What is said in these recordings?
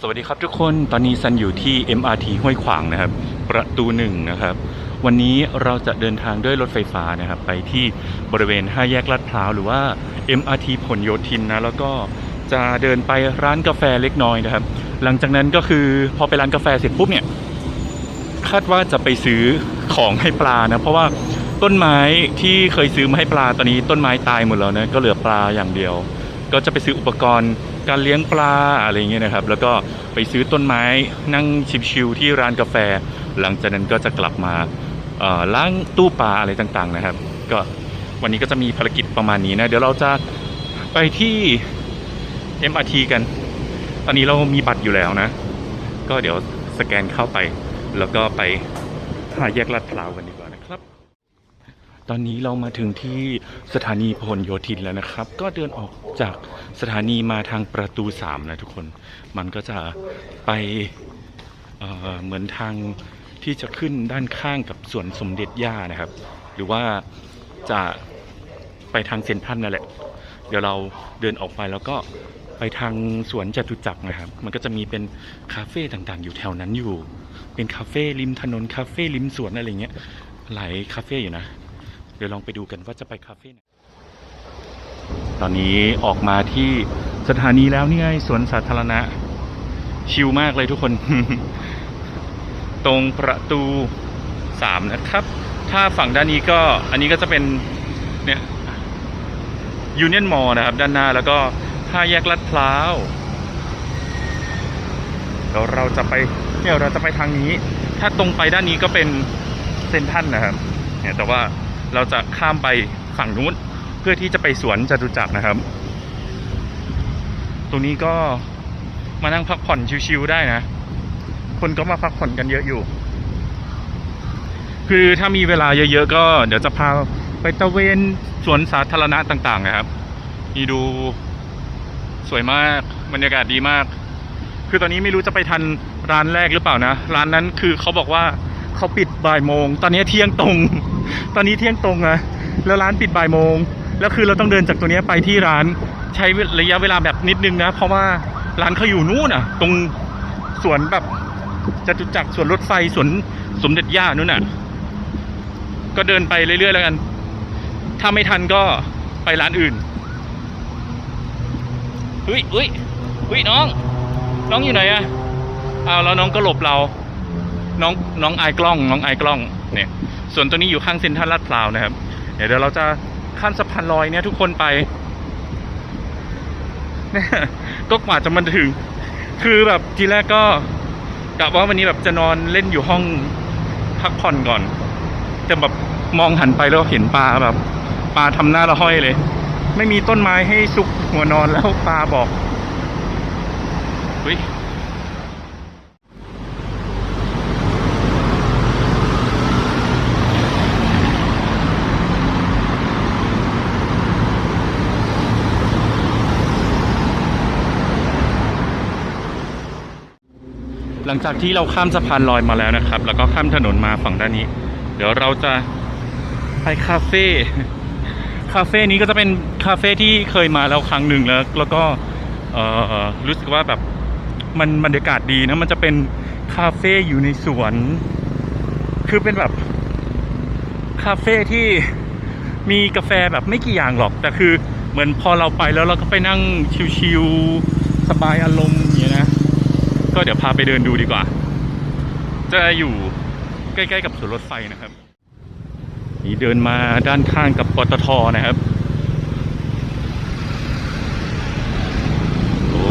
สวัสดีครับทุกคนตอนนี้ซันอยู่ที่ MRT ห้วยขวางนะครับ ประตูหนึ่งนะครับ วันนี้เราจะเดินทางด้วยรถไฟฟ้านะครับ ไปที่บริเวณ5แยกลาดพร้าวหรือว่า MRT ผลโยธินนะแล้วก็จะเดินไปร้านกาแฟเล็กน้อยนะครับ หลังจากนั้นก็คือพอไปร้านกาแฟเสร็จปุ๊บเนี่ยคาดว่าจะไปซื้อของให้ปลานะเพราะว่าต้นไม้ที่เคยซื้อมาให้ปลาตอนนี้ต้นไม้ตายหมดแล้วนะก็เหลือปลาอย่างเดียว ก็จะไปซื้ออุปกรณ์ การเลี้ยงปลาอะไรเงี้ยนะครับ แล้วก็ไปซื้อต้นไม้นั่งชิวๆที่ร้านกาแฟ หลังจากนั้นก็จะกลับมาล้างตู้ปลาอะไรต่างๆนะครับ ก็วันนี้ก็จะมีภารกิจประมาณนี้นะ เดี๋ยวเราจะไปที่ MRT กัน ตอนนี้เรามีบัตรอยู่แล้วนะ ก็เดี๋ยวสแกนเข้าไป แล้วก็ไปหาแยกลาดพร้าวกันดีกว่านะ ตอนนี้เรามาถึงที่สถานีพหลโยธินแล้วนะครับ ก็เดินออกจากสถานีมาทางประตู3นะทุกคน มันก็จะไปเเหมือนทางที่จะขึ้นด้านข้างกับสวนสมเด็จย่านะครับ หรือว่าจะไปทางเซนทรัลนั่นแหละ เดี๋ยวเราเดินออกไปแล้วก็ไปทางสวนจตุจักรนะครับ มันก็จะมีเป็นคาเฟ่ต่างๆ อยู่แถวนั้นอยู่ เป็นคาเฟ่ริมถนนคาเฟ่ริมสวนอะไรเงี้ย หลายคาเฟ่อยู่นะ เดี๋ยวลองไปดูกันว่าจะไปคาเฟ่ไหนตอนนี้ออกมาที่สถานีแล้วนี่ไงสวนสาธารณะ ชิลมากเลยทุกคน ตรงประตูสามนะครับ ถ้าฝั่งด้านนี้ก็อันนี้ก็จะเป็นเนี่ยยูเนียนมอลนะครับ ด้านหน้าแล้วก็ห้าแยกลาดพร้าวเดี๋ยวเราจะไปเนี่ยเราจะไปทางนี้ ถ้าตรงไปด้านนี้ก็เป็นเซนทันนะครับ เนี่ยแต่ว่า เราจะข้ามไปฝั่งนู้นเพื่อที่จะไปสวนจตุจักรนะครับ ตรงนี้ก็มานั่งพักผ่อนชิวๆได้นะ คนก็มาพักผ่อนกันเยอะอยู่ คือถ้ามีเวลาเยอะๆก็ เดี๋ยวจะพาไปตะเวนสวนสาธารณะต่างๆนะครับนี่ดูสวยมากบรรยากาศดีมาก คือตอนนี้ไม่รู้จะไปทันร้านแรกหรือเปล่านะ ร้านนั้นคือเขาบอกว่า เขาปิดบ่ายโมง ตอนนี้เที่ยงตรง ตอนนี้เที่ยงตรงอะแล้วร้านปิดบ่ายโมง แล้วคือเราต้องเดินจากตัวนี้ไปที่ร้านใช้ระยะเวลาแบบนิดนึงนะ เพราะว่าร้านเขาอยู่นู่นอะตรงสวนแบบจตุจักรสวนรถไฟสวนสมเด็จย่านู่นน่ะ ก็เดินไปเรื่อยๆแล้วกัน ถ้าไม่ทันก็ไปร้านอื่นเฮ้ยเฮ้ยเฮ้ยน้อง น้องอยู่ไหนอะอ้าวแล้วน้องก็หลบเรา น้องน้องอกล้องน้องไอกล้องเนี่ยส่วนตัวนี้อยู่ข้างเซ็นทรัลลาดพร้าวนะครับ เดี๋ยวเราจะข้ามสะพานลอยเนี่ยทุกคนไปนก็กว่าจะมาถึง คือแบบทีแรกก็กะว่าวันนี้แบบจะนอนเล่นอยู่ห้องพักผ่อนก่อน แต่แบบมองหันไปแล้วเห็นปลาแบบปลาทำหน้าละห้อยเลย ไม่มีต้นไม้ให้ซุกหัวนอนแล้วปลาบอกเฮ้ย หลังจากที่เราข้ามสะพานลอยมาแล้วนะครับ แล้วก็ข้ามถนนมาฝั่งด้านนี้ เดี๋ยวเราจะไปคาเฟ่คาเฟ่นี้ก็จะเป็นคาเฟ่ที่เคยมาแล้วครั้งหนึ่งแล้ว แล้วก็รู้สึกว่าแบบมันบรรยากาศดีนะมันจะเป็นคาเฟ่อยู่ในสวน คือเป็นแบบคาเฟ่ที่มีกาแฟแบบไม่กี่อย่างหรอก แต่คือเหมือนพอเราไปแล้วเราก็ไปนั่งชิลๆสบายอารมณ์ ก็เดี๋ยวพาไปเดินดูดีกว่า จะอยู่ใกล้ๆกับสวนรถไฟนะครับ นี่เดินมาด้านข้างกับปตทนะครับโอ้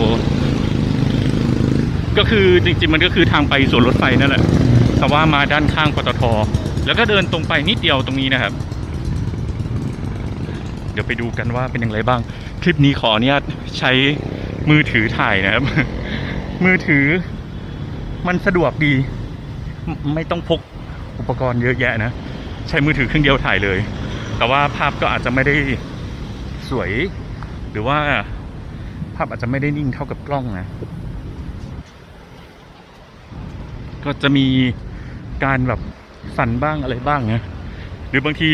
ก็คือจริงๆมันก็คือทางไปสวนรถไฟนั่นแหละแต่ว่ามาด้านข้างปตท แล้วก็เดินตรงไปนิดเดียวตรงนี้นะครับ เดี๋ยวไปดูกันว่าเป็นอย่างไรบ้าง คลิปนี้ขออนุญาตใช้มือถือถ่ายนะครับ มือถือ มันสะดวกดี ไม่ต้องพกอุปกรณ์เยอะแยะนะ ใช้มือถือเครื่องเดียวถ่ายเลย แต่ว่าภาพก็อาจจะไม่ได้สวย หรือว่าภาพอาจจะไม่ได้นิ่งเท่ากับกล้องนะ ก็จะมีการแบบสั่นบ้างอะไรบ้างนะหรือบางที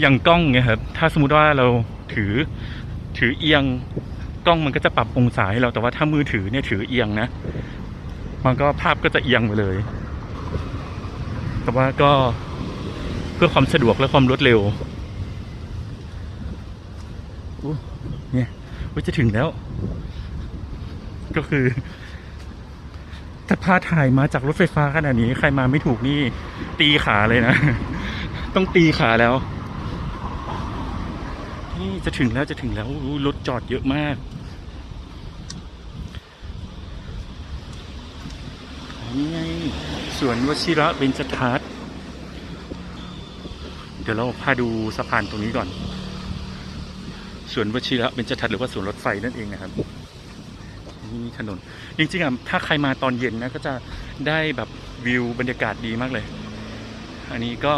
อย่างกล้องเนี่ยครับถ้าสมมติว่าเราถือถือเอียง กล้องมันก็จะปรับองศาให้เราแต่ว่าถ้ามือถือเนี่ยถือเอียงนะ มันก็ภาพก็จะเอียงไปเลย แต่ว่าก็เพื่อความสะดวกและความรวดเร็วเนี่ยว่าจะถึงแล้ว ก็คือถ้าพาถ่ายมาจากรถไฟฟ้าขนาดนี้ ใครมาไม่ถูกนี่ ตีขาเลยนะ ต้องตีขาแล้วนี่จะถึงแล้วจะถึงแล้วรถจอดเยอะมาก นี่ไงสวนวชิระเบญจทัศน์เดี๋ยวเราพาดูสะพานตรงนี้ก่อน สวนวชิระเบญจทัศน์หรือว่าสวนรถไฟนั่นเองนะครับนี่ถนน จริงๆอะถ้าใครมาตอนเย็นนะก็จะได้แบบวิวบรรยากาศดีมากเลย อันนี้ก็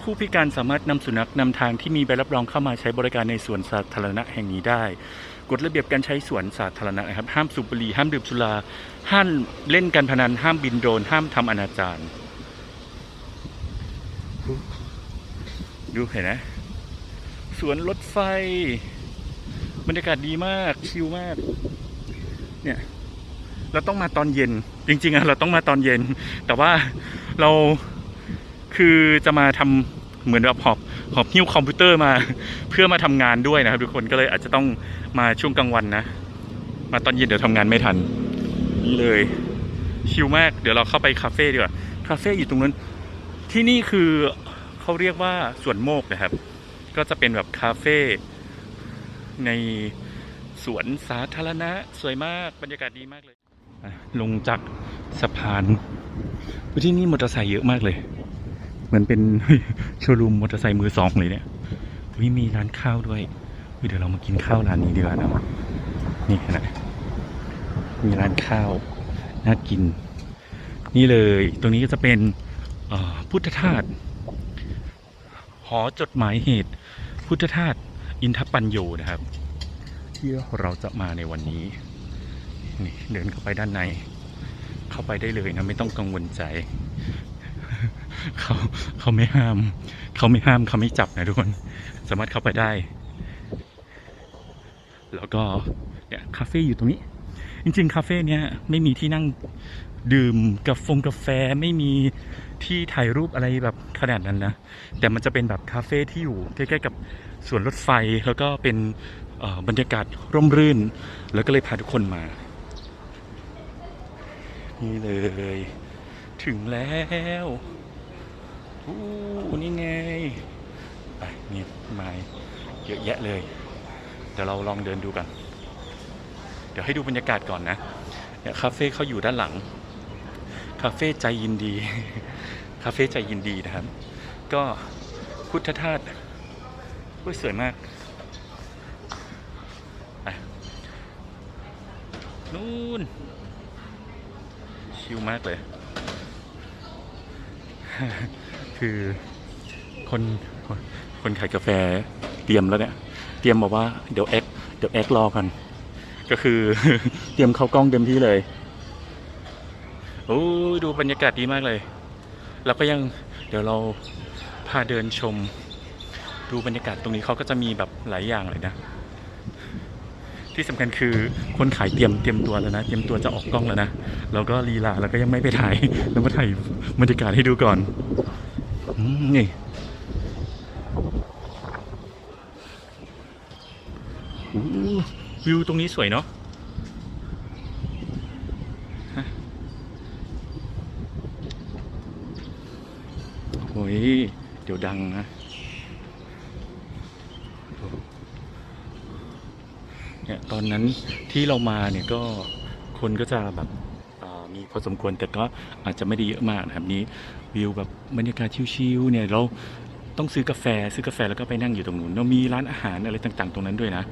ผู้พิการสามารถนำสุนัขนำทางที่มีใบรับรองเข้ามาใช้บริการในสวนสาธารณะแห่งนี้ได้ กฎระเบียบการใช้สวนสาธารณะนะครับ ห้ามสูบบุหรี่ห้ามดื่มสุรา ห้ามเล่นการพนัน ห้ามบินโดรน ห้ามทำอนาจารดูเห็นนะ สวนรถไฟ บรรยากาศดีมาก ชิลมาก เนี่ย เราต้องมาตอนเย็น จริง ๆอะเราต้องมาตอนเย็น แต่ว่าเราคือจะมาทำเหมือนแบบหอบหอบหิ้วคอมพิวเตอร์มา เพื่อมาทำงานด้วยนะครับทุกคนก็เลยอาจจะต้อง มาช่วงกลางวันนะ มาตอนเย็นเดี๋ยวทำงานไม่ทันนี่เลยชิลมาก เดี๋ยวเราเข้าไปคาเฟ่ดีกว่าคาเฟ่อยู่ตรงนั้น ที่นี่คือเขาเรียกว่าสวนโมกนะครับ ก็จะเป็นแบบคาเฟ่ในสวนสาธารณะสวยมากบรรยากาศดีมากเลย ลงจากสะพานที่นี่มอเตอร์ไซค์เยอะมากเลยเหมือนเป็นโชว์รูมมอเตอร์ไซค์มือสองเลยเนี่ยมีร้านข้าวด้วย เดี๋ยวเรามากินข้าวร้านนี้ดีกว่านะนี่ขนาดมีร้านข้าวน่ากิน นี่เลยตรงนี้ก็จะเป็นพุทธทาสหอจดหมายเหตุ พุทธทาสอินทปัญโยนะครับ ที่เราจะมาในวันนี้นี่เดินเข้าไปด้านใน เข้าไปได้เลยนะไม่ต้องกังวลใจเขาเขาไม่ห้าม เขาไม่ห้ามเขาไม่จับนะทุกคน สามารถเข้าไปได้ แล้วก็เนี่ยคาเฟ่อยู่ตรงนี้ จริง ๆ คาเฟ่เนี้ยไม่มีที่นั่งดื่มกาแฟกาแฟไม่มีที่ถ่ายรูปอะไรแบบขนาดนั้นนะ แต่มันจะเป็นแบบคาเฟ่ที่อยู่ใกล้ๆกับสวนรถไฟแล้วก็เป็นบรรยากาศร่มรื่น แล้วก็เลยพาทุกคนมา นี่เลย ถึงแล้วอู้นี่ไง ไปนี่ไม้เยอะแยะเลย เดี๋ยวเราลองเดินดูกัน เดี๋ยวให้ดูบรรยากาศก่อนนะเนี่ยคาเฟ่เขาอยู่ด้านหลัง คาเฟ่ใจยินดี คาเฟ่ใจยินดีนะครับ ก็พุทธทาสอุ้ยสวยมากนู่น ชิลมากเลย คือคนคนขายกาแฟเตรียมแล้วเนี่ย เตรียมบอกว่าเดี๋ยวแอคเดี๋ยวแอครอกันก็คือ เตรียมเข้ากล้องเต็มที่เลยโอ้ดูบรรยากาศดีมากเลย แล้วก็ยังเดี๋ยวเราพาเดินชม ดูบรรยากาศตรงนี้เขาก็จะมีแบบหลายอย่างเลยนะ ที่สำคัญคือคนขายเตรียมเตรียมตัวแล้วนะ เตรียมตัวจะออกกล้องแล้วนะแล้วก็ลีลาแล้วก็ยังไม่ไปถ่ายแล้วมาถ่ายบรรยากาศให้ดูก่อนอนี่อู้ วิวตรงนี้สวยเนาะโอ้ย เดี๋ยวดังนะเนี่ยตอนนั้นที่เรามาเนี่ยก็คนก็จะแบบมีพอสมควรแต่ก็อาจจะไม่ได้เยอะมากนะครับนี้วิวแบบบรรยากาศชิลๆเนี่ยเราต้องซื้อกาแฟซื้อกาแฟแล้วก็ไปนั่งอยู่ตรงนู้นเรามีร้านอาหารอะไรต่างๆ ตรงนั้นด้วยนะ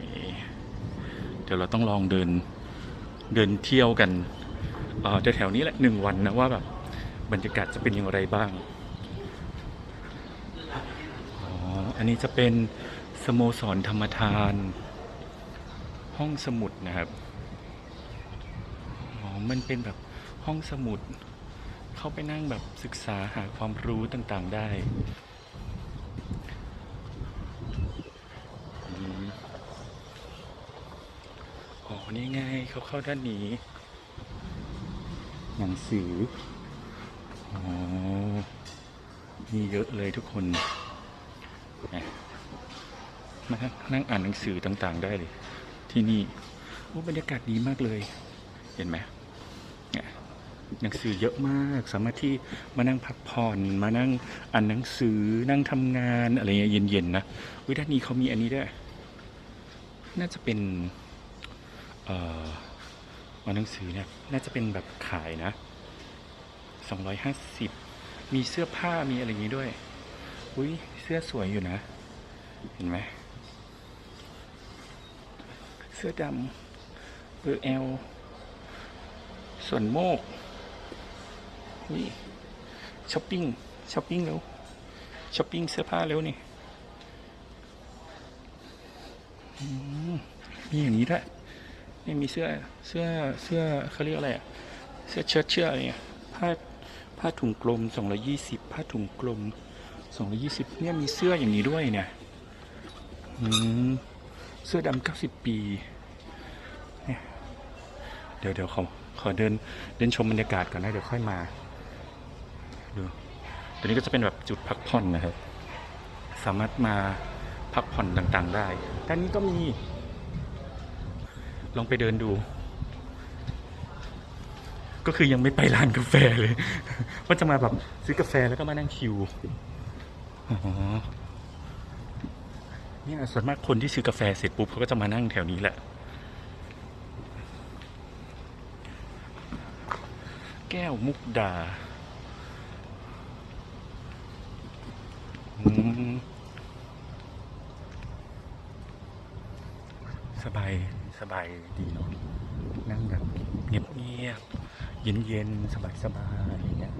นี่ เดี๋ยวเราต้องลองเดินเดินเที่ยวกันเออแถวๆนี้แหละหนึ่งวันนะว่าแบบบรรยากาศจะเป็นอย่างไรบ้าง อ๋อ อันนี้จะเป็นสโมสรธรรมทาน ห้องสมุดนะครับ อ๋อ มันเป็นแบบห้องสมุด เข้าไปนั่งแบบศึกษาหาความรู้ต่างๆได้ นี่ไงเขาเข้าด้านนี้ หนังสืออ๋อมีเยอะเลยทุกคนนะมานั่งอ่านหนังสือต่างๆได้เลย ที่นี่โอ้บรรยากาศดีมากเลย เห็นไหมหนังสือเยอะมากสามารถที่มานั่งพักผ่อนมานั่งอ่านหนังสือนั่งทำงานอะไรเงี้ยเย็นๆนะวิด้านนี้เขามีอันนี้ด้วย น่าจะเป็น เอ่ออ่านหนังสือเนี่ยน่าจะเป็นแบบขายนะสองร้อยห้าสิบมีเสื้อผ้ามีอะไรอย่างงี้ด้วย อุ้ยเสื้อสวยอยู่นะ เห็นไหม เสื้อดำเบอร์แอล ส่วนโมกนี่ช้อปปิ้งช้อปปิ้งเร็วช้อปปิ้งเสื้อผ้าเร็วนี่มมีอย่างนี้ด้วย นี่มีเสื้อเสื้อเสื้อเขาเรียกอะไรอะเสื้อเชิ้ตเชื่ออะไรเนี่ยผ้าผ้าถุงกลม220ผ้าถุงกลม220เนี่ยมีเสื้ออย่างนี้ด้วยเนี่ยเสื้อดำ90 ปีเนี่ยเดี๋ยวเดี๋ยวขอขอเดินเดินชมบรรยากาศก่อนนะเดี๋ยวค่อยมาดูตัวนี้ก็จะเป็นแบบจุดพักผ่อนนะครับ สามารถมาพักผ่อนต่างๆได้ด้านนี้ก็มี ลองไปเดินดู ก็คือยังไม่ไปร้านกาแฟเลยว่าจะมาแบบซื้อกาแฟแล้วก็มานั่งชิวอ๋อเนี่ยส่วนมากคนที่ซื้อกาแฟเสร็จปุ๊บเขาก็จะมานั่งแถวนี้แหละ แก้วมุกดาอืมสบาย สบายดีเนาะนั่งแบบเงียบเงียบเย็นเย็นสบายสบายอย่างเงี้ย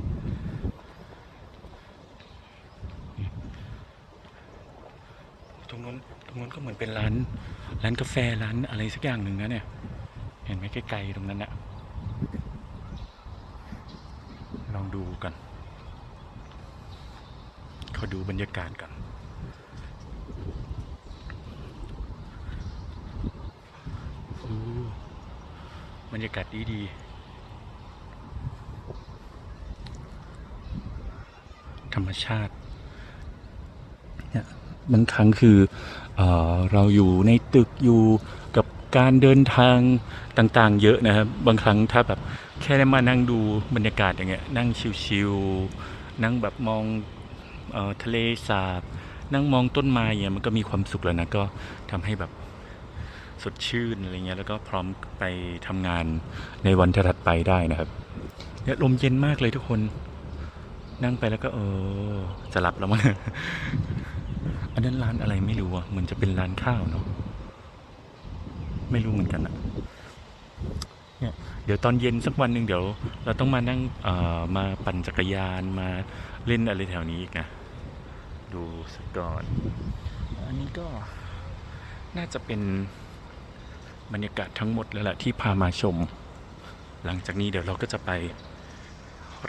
ตรงนู้นตรงนู้นก็เหมือนเป็นร้าน ร้านกาแฟร้านอะไรสักอย่างหนึ่งนะเนี่ย เห็นไหมไกลๆตรงนั้นอะลองดูกันขอดูบรรยากาศกัน อู้บ รรยากาศดีดีธรรมชาติเนี่ยบางครั้งคือเออเราอยู่ในตึกอยู่กับการเดินทางต่างๆ เยอะนะครับ บางครั้งถ้าแบบแค่ได้มานั่งดูบรรยากาศอย่างเงี้ยนั่งชิวๆนั่งแบบมองออทะเลสาบ นั่งมองต้นไม้เนี่ยมันก็มีความสุขแล้วนะก็ทำให้แบบ สดชื่นอะไรเงี้ยแล้วก็พร้อมไปทำงานในวันถัดไปได้นะครับเนี่ยลมเย็นมากเลยทุกคน นั่งไปแล้วก็เออจะหลับแล้วมั้งอันนั้นร้านอะไรไม่รู้อะเหมือนจะเป็นร้านข้าวเนาะไม่รู้เหมือนกันอะเนี่ยเดี๋ยวตอนเย็นสักวันหนึ่งเดี๋ยว เราต้องมานั่งเอ่อมาปั่นจักรยานมาเล่นอะไรแถวนี้อีกนะ ดูสักก่อน อันนี้ก็น่าจะเป็น บรรยากาศทั้งหมดแล้วแหละที่พามาชม หลังจากนี้เดี๋ยวเราก็จะไป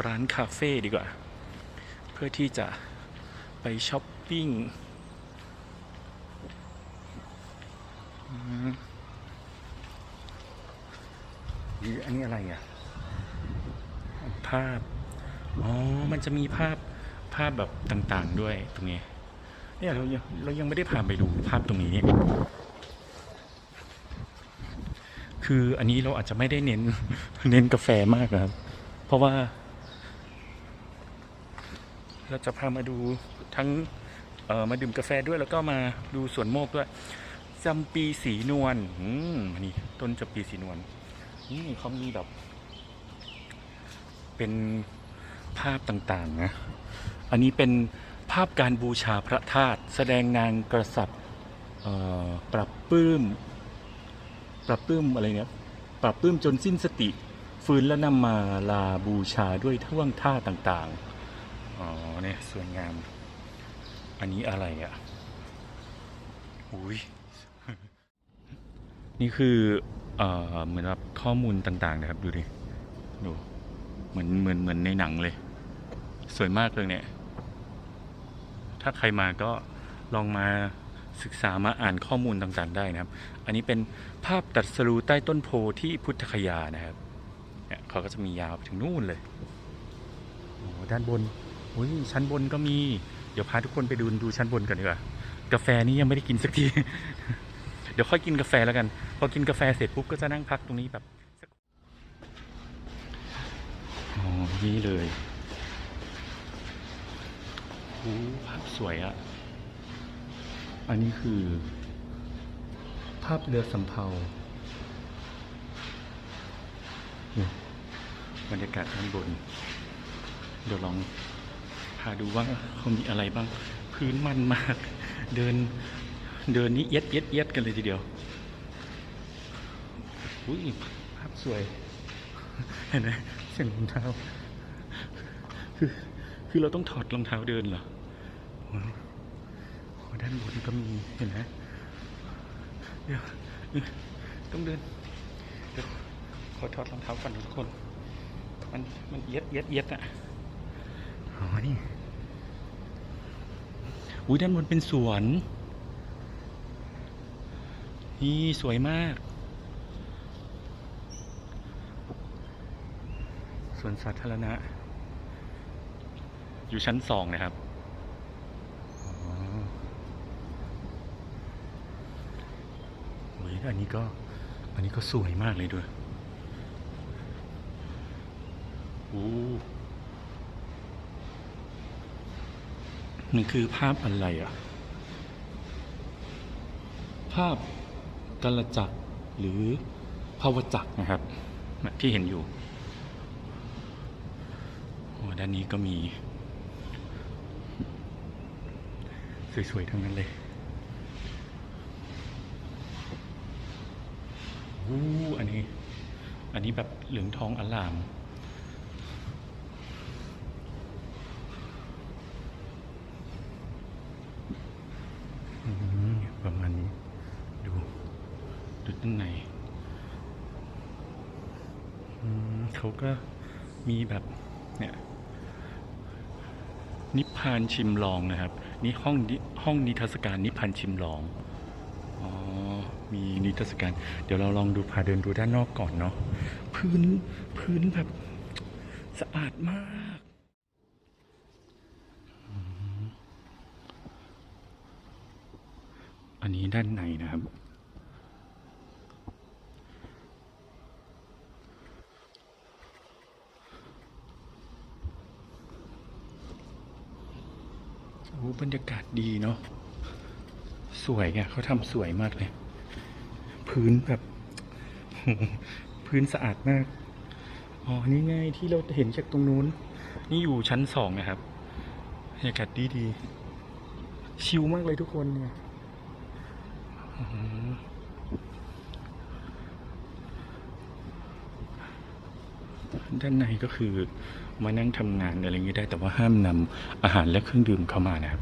ร้านคาเฟ่ดีกว่า เพื่อที่จะไปช้อปปิ้งอืมนี่อันนี้อะไรอะ ภาพ อ๋อ มันจะมีภาพภาพแบบต่างๆด้วยตรงนี้ เนี่ยเราเรายังไม่ได้พาไปดูภาพตรงนี้ คืออันนี้เราอาจจะไม่ได้เน้นเน้นกาแฟมากนะครับ เพราะว่า เราจะพามาดูทั้งมาดื่มกาแฟด้วยแล้วก็มาดูสวนโมกด้วยจำปีสีนวลอืมนี่ต้นจำปีสีนวลนี่เขามีแบบ เป็นภาพต่างๆนะอันนี้เป็นภาพการบูชาพระธาตุแสดงนางกริย์เอ่อปรับปลื้ม ปรับปื้มอะไรเนี่ยปรับปื้มจนสิ้นสติ ฟื้นและนำมาลาบูชาด้วยท่วงท่าต่างๆ อ๋อเนี่ยสวยงาม อันนี้อะไรอะ่ะอุ้ยนี่คือเอ่อเหมือนแบบข้อมูลต่างๆนะครับ ดูดิดูเหมือนเหมือนเหมือนในหนังเลย สวยมากเลยเนี่ย ถ้าใครมาก็ลองมา ศึกษามาอ่านข้อมูลต่างๆได้นะครับ อันนี้เป็นภาพตัดสรูใต้ต้นโพที่พุทธคยานะครับเนี่ยเขาก็จะมียาวไปถึงนู่นเลยโอ้ด้านบนอุ้ยชั้นบนก็มี เดี๋ยวพาทุกคนไปดูดูชั้นบนกันดีกว่า กาแฟนี้ยังไม่ได้กินสักที เดี๋ยวค่อยกินกาแฟแล้วกัน พอกินกาแฟเสร็จปุ๊บก็จะนั่งพักตรงนี้แบบอ๋อนี่เลยโอ้ภาพสวยอะ อันนี้คือ ภาพเรือสำเภาบรรยากาศด้านบน เดี๋ยวลองพาดูว่าเขามีอะไรบ้าง พื้นมันมาก เดิน เดินนี้เย็ดเย็ดเย็ดกันเลยทีเดียว อุ้ยภาพสวย เห็นไหมเสียงรองเท้า คือ คือเราต้องถอดรองเท้าเดินเหรอ ด้านบนก็มีเห็นไหมเดี๋ยวต้องเดินเดี๋ยวขอถอดรองเท้าก่อนทุกคน มันมันเย็ดเย็ดเย็ดอะอ๋อนี่อุ้ยด้านบนเป็นสวน นี่สวยมาก สวนสาธารณะ อยู่ชั้นสองนะครับอ๋อโอ้ยอันนี้ก็อันนี้ก็สวยมากเลยด้วยโอ้มันคือภาพอะไรอะ ภาพกาลจักรหรือภาวจักรนะครับแบบที่เห็นอยู่โอ้ด้านนี้ก็มี สวย ๆ ทั้งนั้นเลย อู้อันนี้ อันนี้แบบเหลืองทองอลาม ประมาณนี้ ดูดูด้านในเขาก็มีแบบเนี่ยนิพพานชิมลองนะครับ นี่ห้องนิห้องนิทรรศการนิพพานชิมลอง มีนิทรรศการ เดี๋ยวเราลองดูพาเดินดูด้านนอกก่อนเนาะพื้นพื้นแบบสะอาดมากอันนี้ด้านในนะครับ โอ้บรรยากาศดีเนาะ สวยอะเขาทำสวยมากเลย พื้นแบบพื้นสะอาดมาก อ๋อ นี่ไงที่เราเห็นจากตรงนู้น นี่อยู่ชั้นสองนะครับบรรยากาศดีดี ชิลมากเลยทุกคนเนี่ยด้านในก็คือมานั่งทำงานอะไรอย่างนี้ได้ แต่ว่าห้ามนำอาหารและเครื่องดื่มเข้ามานะครับ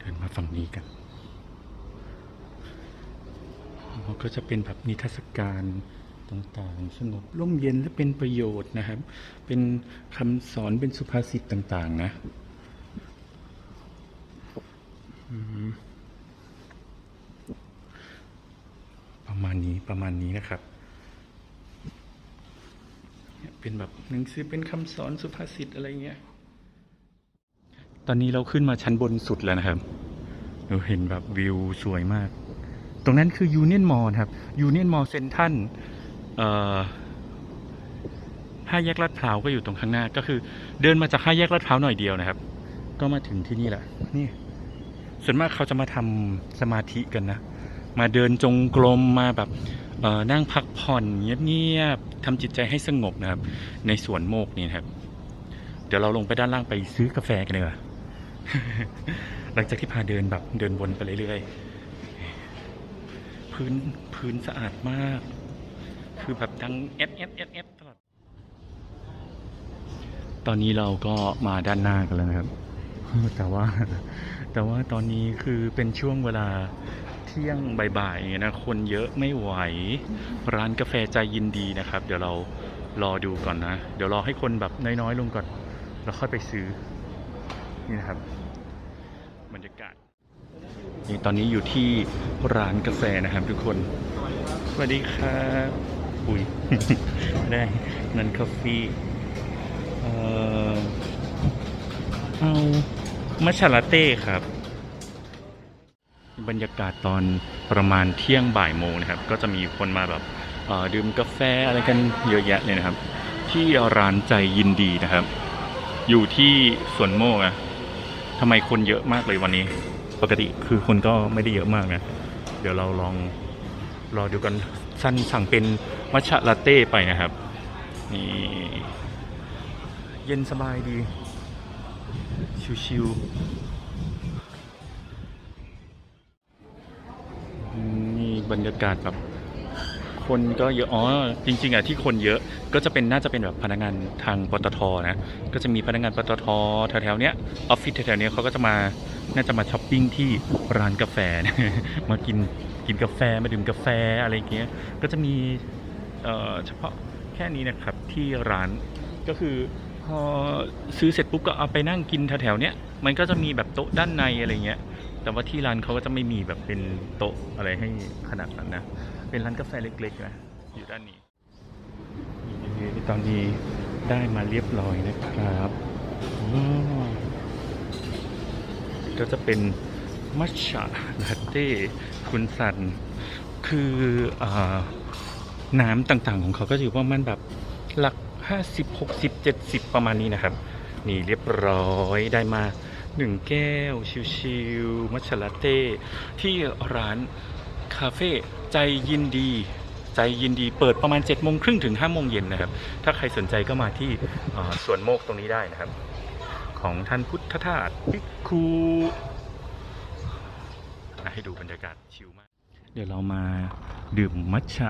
เดินมาฝั่งนี้กันอ๋อก็จะเป็นแบบนิทรรศการต่างๆ สงบร่มเย็นและเป็นประโยชน์นะครับ เป็นคำสอนเป็นสุภาษิตต่าง ๆ นะประมาณนี้ประมาณนี้นะครับ เป็นแบบหนังสือเป็นคำสอนสุภาษิตอะไรเงี้ย อนนี้เราขึ้นมาชั้นบนสุดแล้วนะครับเราเห็นแบบวิวสวยมาก ตรงนั้นคือยูเนียนมอลครับยูเนียนมอลเซนทันห้าแยกลาดพร้าวก็อยู่ตรงข้างหน้า ก็คือเดินมาจากห้าแยกลาดพร้าวหน่อยเดียวนะครับ ก็มาถึงที่นี่แหละนี่ส่วนมากเขาจะมาทำสมาธิกันนะ มาเดินจงกรมมาแบบนั่งพักผ่อนเงียบๆทำจิตใจให้สงบนะครับ ในสวนโมกนี่นะครับ เดี๋ยวเราลงไปด้านล่างไปซื้อกาแฟกันเลย หลังจากที่พาเดินแบบเดินวนไปเรื่อยๆ พื้นพื้นสะอาดมาก คือแบบดังเอฟเอฟเอฟเอฟตลอด ตอนนี้เราก็มาด้านหน้ากันแล้วนะครับ แต่ว่า แต่ว่าตอนนี้คือเป็นช่วงเวลาเที่ยงบ่ายๆนะคนเยอะไม่ไหว ร้านกาแฟใจยินดีนะครับ เดี๋ยวเรารอดูก่อนนะ เดี๋ยวรอให้คนแบบน้อยๆลงก่อน แล้วค่อยไปซื้อ นี่นะครับ นี่ตอนนี้อยู่ที่ร้านกาแฟนะครับทุกคน สวัสดีครับอุ้ยได้นันคาเฟ่เอ่อเอามัชาลาเต้ครับ บรรยากาศตอนประมาณเที่ยงบ่ายโมงนะครับ ก็จะมีคนมาแบบดื่มกาแฟอะไรกันเยอะแยะเลยนะครับ ที่ร้านใจยินดีนะครับ อยู่ที่สวนโมกอะทำไมคนเยอะมากเลยวันนี้ ปกติคือคนก็ไม่ได้เยอะมากนะ เดี๋ยวเราลองรอดูกันสั้นสั่งเป็นมัชชะลาเต้ไปนะครับ นี่ เย็นสบายดี ชิวๆนี่บรรยากาศแบบ คนก็เยอะ อ๋อ จริง ๆอะที่คนเยอะก็จะเป็นน่าจะเป็นแบบพนักงานทางปตทนะ ก็จะมีพนักงานปตทแถวๆเนี้ยออฟฟิศแถวๆเนี้ยเขาก็จะมา น่าจะมาช้อปปิ้งที่ร้านกาแฟนะมากินกินกาแฟมาดื่มกาแฟอะไรเงี้ย ก็จะมีเอ่อเฉพาะแค่นี้นะครับที่ร้านก็คือพอซื้อเสร็จปุ๊บก็เอาไปนั่งกินแถวๆเนี้ยมันก็จะมีแบบโต๊ะด้านในอะไรเงี้ย แต่ว่าที่ร้านเขาก็จะไม่มีแบบเป็นโต๊ะอะไรให้ขนาดนั้นนะ เป็นร้านกาแฟเล็กๆนะอยู่ด้านนี้นี่ตอนนี้ได้มาเรียบร้อยนะครับออก็จะเป็นมัชชะลาเต้คุณสัน คืออาน้ำต่างๆของเขาก็จะอยู่ประมาณแบบหลัก 50 60 70 ประมาณนี้นะครับ นี่เรียบร้อยได้มาหนึ่งแก้ว ชิวๆมัชชะลาเต้ที่ร้าน คาเฟ่ใจยินดี ใจยินดีเปิดประมาณ7จ็ดโมงครึ่งถึง5้าโมงเย็นนะครับ ถ้าใครสนใจก็มาที่สวนโมกตรงนี้ได้นะครับ ของท่านพุทธทาสพิกคูให้ดูบรรยากาศชิลมาก เดี๋ยวเรามาดื่มมัชชะ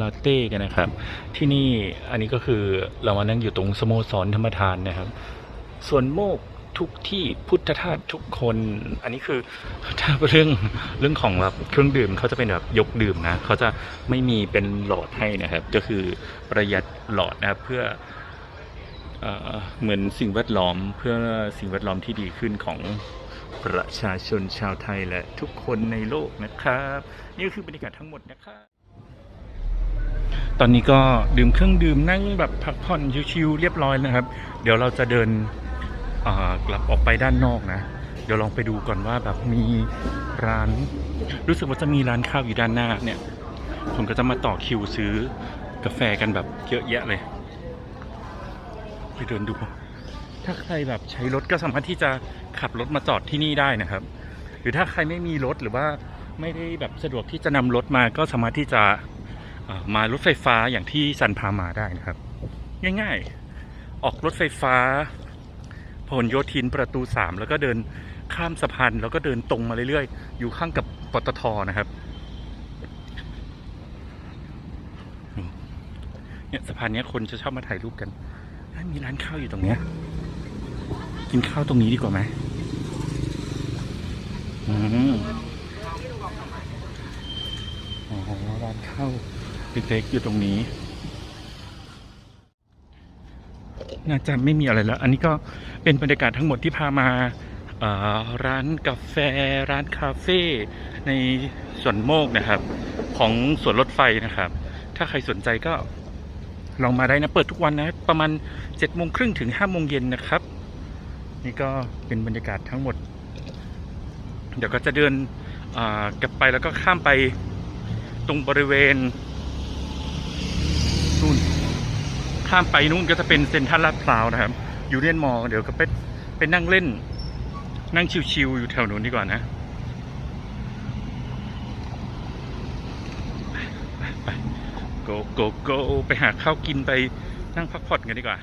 ลาเต้กันนะครับ ที่นี่อันนี้ก็คือเรามานั่งอยู่ตรงสโมสรธรรมทานนะครับ ส่วนโมก ทุกที่พุทธทาสทุกคน อันนี้คือถ้าเรื่องเรื่องของแบบเครื่องดื่มเขาจะเป็นแบบยกดื่มนะเขาจะไม่มีเป็นหลอดให้นะครับ ก็คือประหยัดหลอดนะครับเพื่อเอเหมือนสิ่งแวดล้อมเพื่อสิ่งแวดล้อมที่ดีขึ้นของประชาชนชาวไทยและทุกคนในโลกนะครับ นี่ก็คือบรรยากาศทั้งหมดนะครับตอนนี้ก็ดื่มเครื่องดื่มนั่งแบบพักผ่อนชิวๆเรียบร้อยนะครับ เดี๋ยวเราจะเดิน กลับออกไปด้านนอกนะ เดี๋ยวลองไปดูก่อนว่าแบบมีร้าน รู้สึกว่าจะมีร้านข้าวอยู่ด้านหน้าเนี่ยผมก็จะมาต่อคิวซื้อกาแฟกันแบบเยอะแยะเลย ไปเดินดู ถ้าใครแบบใช้รถก็สามารถที่จะขับรถมาจอดที่นี่ได้นะครับ หรือถ้าใครไม่มีรถหรือว่าไม่ได้แบบสะดวกที่จะนำรถมาก็สามารถที่จะมารถไฟฟ้าอย่างที่ซันพามาได้นะครับ ง่ายๆ ออกรถไฟฟ้า พหลโยธินประตูสามแล้วก็เดินข้ามสะพานแล้วก็เดินตรงมาเรื่อยๆ อยู่ข้างกับปตทนะครับเนี่ยสะพานเนี้ยคนจะชอบมาถ่ายรูปกันมีร้านข้าวอยู่ตรงเนี้ยกินข้าวตรงนี้ดีกว่าไหมอืมอ๋อร้านข้าวเล็กๆอยู่ตรงนี้ น่าจะไม่มีอะไรแล้ว อันนี้ก็เป็นบรรยากาศทั้งหมดที่พามาร้านกาแฟ ร้านคาเฟ่ในสวนโมกนะครับ ของสวนรถไฟนะครับ ถ้าใครสนใจก็ลองมาได้นะ เปิดทุกวันนะ ประมาณ7จ็ดโมงครึ่งถึง5้าโมงเย็นนะครับ นี่ก็เป็นบรรยากาศทั้งหมด เดี๋ยวก็จะเดินกลับไปแล้วก็ข้ามไปตรงบริเวณนู่น ข้ามไปนู่นก็จะเป็นเซ็นทรัลลาดพร้าวนะครับ อยู่เรียนมอเดี๋ยวก็ไปไปนั่งเล่น นั่งชิวๆอยู่แถวนู้นดีกว่านะไปไปโกโกโกไปหาข้าวกินไปนั่งพักผ่อนกันดีกว่า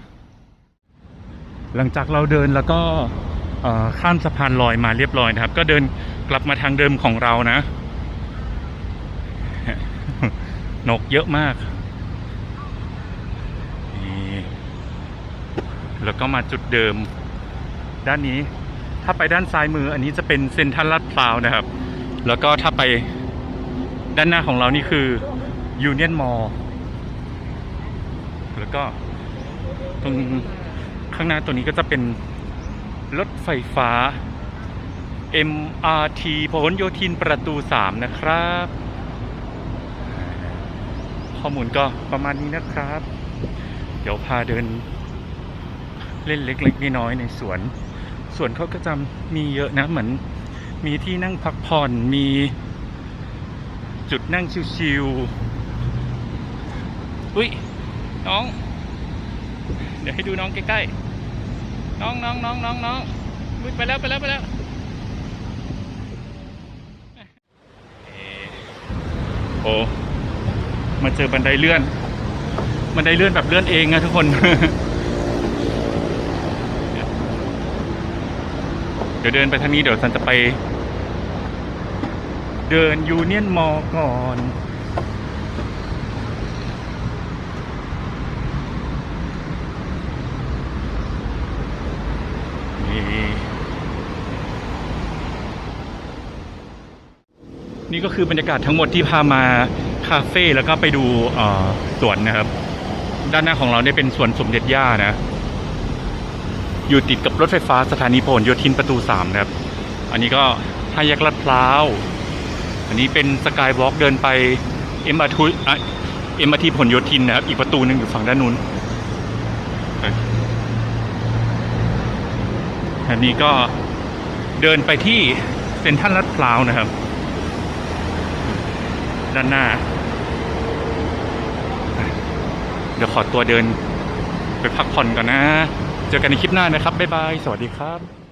หลังจากเราเดินแล้วก็ข้ามสะพานลอยมาเรียบร้อยนะครับ ก็เดินกลับมาทางเดิมของเรานะ นกเยอะมาก นี่ แล้วก็มาจุดเดิม ด้านนี้ถ้าไปด้านซ้ายมือ อันนี้จะเป็นเซ็นทรัลลาดพร้าวนะครับ แล้วก็ถ้าไปด้านหน้าของเรานี่คือยูเนียนมอลแล้วก็ตรงข้างหน้าตัวนี้ก็จะเป็นรถไฟฟ้า MRT พหลโยธินประตู 3 นะครับ ข้อมูลก็ประมาณนี้นะครับ เดี๋ยวพาเดิน เล่นเล็กๆน้อยๆในสวน สวนเขาก็จะมีเยอะนะเหมือนมีที่นั่งพักผ่อนมีจุดนั่งชิวๆอุ้ยน้อง เดี๋ยวให้ดูน้องใกล้ๆน้องน้องน้องน้องน้องไปแล้วไปแล้วไปแล้วโอ้มาเจอบันไดเลื่อน บันไดเลื่อนแบบเลื่อนเองอะทุกคน ดี๋ยวเดินไปทางนี้เดี๋ยวซันจะไป เดินยูเนียนมอก่อนนี่นี่ก็คือบรรยากาศทั้งหมดที่พามาคาเฟ่แล้วก็ไปดูสวนนะครับ ด้านหน้าของเราเนี่ยเป็นสวนสมเด็จย่านะ อยู่ติดกับรถไฟฟ้าสถานีพหลโยธินประตูสามนะครับ อันนี้ก็ห้าแยกลาดพร้าว อันนี้เป็นสกายวอล์กเดินไปเอ็มอาทุเอ็มอาทีผลโยธินนะครับ อีกประตูหนึ่งอยู่ฝั่งด้านนู้นอันนี้ก็เดินไปที่เซ็นทรัลลาดพร้าวนะครับ ด้านหน้า เดี๋ยวขอตัวเดินไปพักผ่อนก่อนนะ เจอกันในคลิปหน้านะครับบ๊ายบายสวัสดีครับ